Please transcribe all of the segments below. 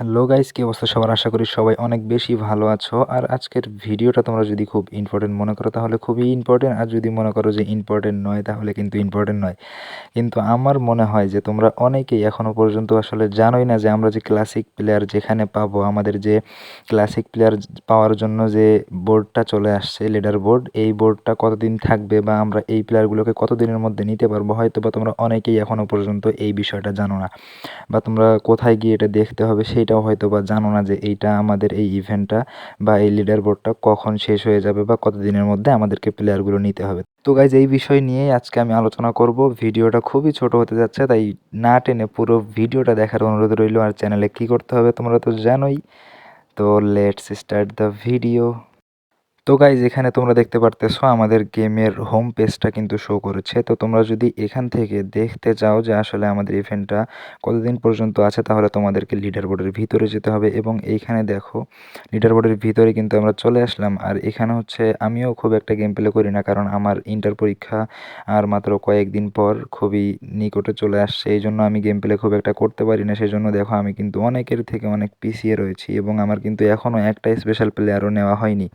Hello guys কি অবস্থা? সবার আশা করি সবাই অনেক বেশি ভালো আছো। আর আজকের ভিডিওটা তোমরা যদি খুব ইম্পর্টেন্ট মনে করো, তাহলে খুবই ইম্পর্টেন্ট আর যদি মনে করো যে ইম্পর্টেন্ট নয়, তাহলে কিন্তু ইম্পর্টেন্ট নয়। কিন্তু আমার মনে হয় যে তোমরা অনেকেই এখনও পর্যন্ত আসলে জানোই না যে আমরা যে ক্লাসিক প্লেয়ার যেখানে পাবো, আমাদের যে ক্লাসিক প্লেয়ার পাওয়ার জন্য যে বোর্ডটা চলে আসছে লিডার বোর্ড এই বোর্ডটা কতদিন থাকবে বা আমরা এই প্লেয়ারগুলোকে কতদিনের মধ্যে নিতে পারব হয়তো বা তোমরা অনেকেই এখনও পর্যন্ত এই বিষয়টা জানো না। বা তোমরা কোথায় গিয়ে এটা দেখতে হবে সেইটাও হয়তো বা জানো না যে এইটা আমাদের এই ইভেন্টটা বা এই লিডার বোর্ডটা কখন শেষ হয়ে যাবে বা কতদিনের মধ্যে আমাদেরকে প্লেয়ারগুলো নিতে হবে। তো গাইজ এই বিষয় নিয়েই আজকে আমি আলোচনা করব। ভিডিওটা খুবই ছোট হতে যাচ্ছে, তাই না টেনে পুরো ভিডিওটা দেখার অনুরোধ রইল। আর চ্যানেলে কি করতে হবে তোমরা তো জানোই। তো লেটস স্টার্ট দ্য ভিডিও তো গাইজ এখানে তোমরা দেখতে পারতেছো আমাদের গেমের হোম পেজটা কিন্তু শো করেছে। তো তোমরা যদি এখান থেকে দেখতে চাও যে আসলে আমাদের ইভেন্টটা কতদিন পর্যন্ত আছে, তাহলে তোমাদেরকে লিডার বোর্ডের ভিতরে যেতে হবে এবং এইখানে দেখো লিডার বোর্ডের ভিতরে কিন্তু আমরা চলে আসলাম। আর এখানে হচ্ছে আমিও খুব একটা গেম প্লে করি না, কারণ আমার ইন্টার পরীক্ষা আর মাত্র কয়েকদিন পর খুবই নিকটে চলে আসছে। এই জন্য আমি গেম প্লে খুব একটা করতে পারি না সেই জন্য দেখো আমি কিন্তু অনেকের থেকে অনেক পিছিয়ে রয়েছি এবং আমার কিন্তু এখনও একটা স্পেশাল প্লেয়ারও নেওয়া হয়নি।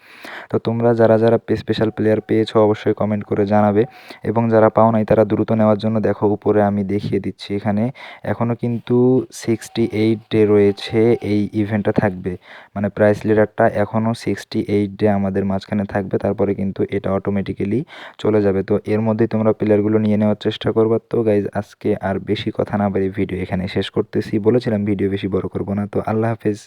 তো তোমরা যারা যারা স্পেশাল প্লেয়ার পেয়েছ অবশ্যই কমেন্ট করে জানাবে। এবং যারা পাও নাই তারা দ্রুত নেওয়ার জন্য দেখো উপরে আমি দেখিয়ে দিচ্ছি এখানে। এখনও কিন্তু সিক্সটি এইট ডে রয়েছে এই ইভেন্টটা থাকবে। মানে প্রাইস লিডারটা এখনও সিক্সটি এইট ডে আমাদের মাঝখানে থাকবে। তারপরে কিন্তু এটা অটোমেটিক্যালি চলে যাবে। তো এর মধ্যেই তোমরা প্লেয়ারগুলো নিয়ে নেওয়ার চেষ্টা করবা। তো গাইজ আজকে আর বেশি কথা না বাড়ি ভিডিও এখানে শেষ করতেছি। বলেছিলাম ভিডিও বেশি বড় করব না। তো আল্লাহ হাফেজ।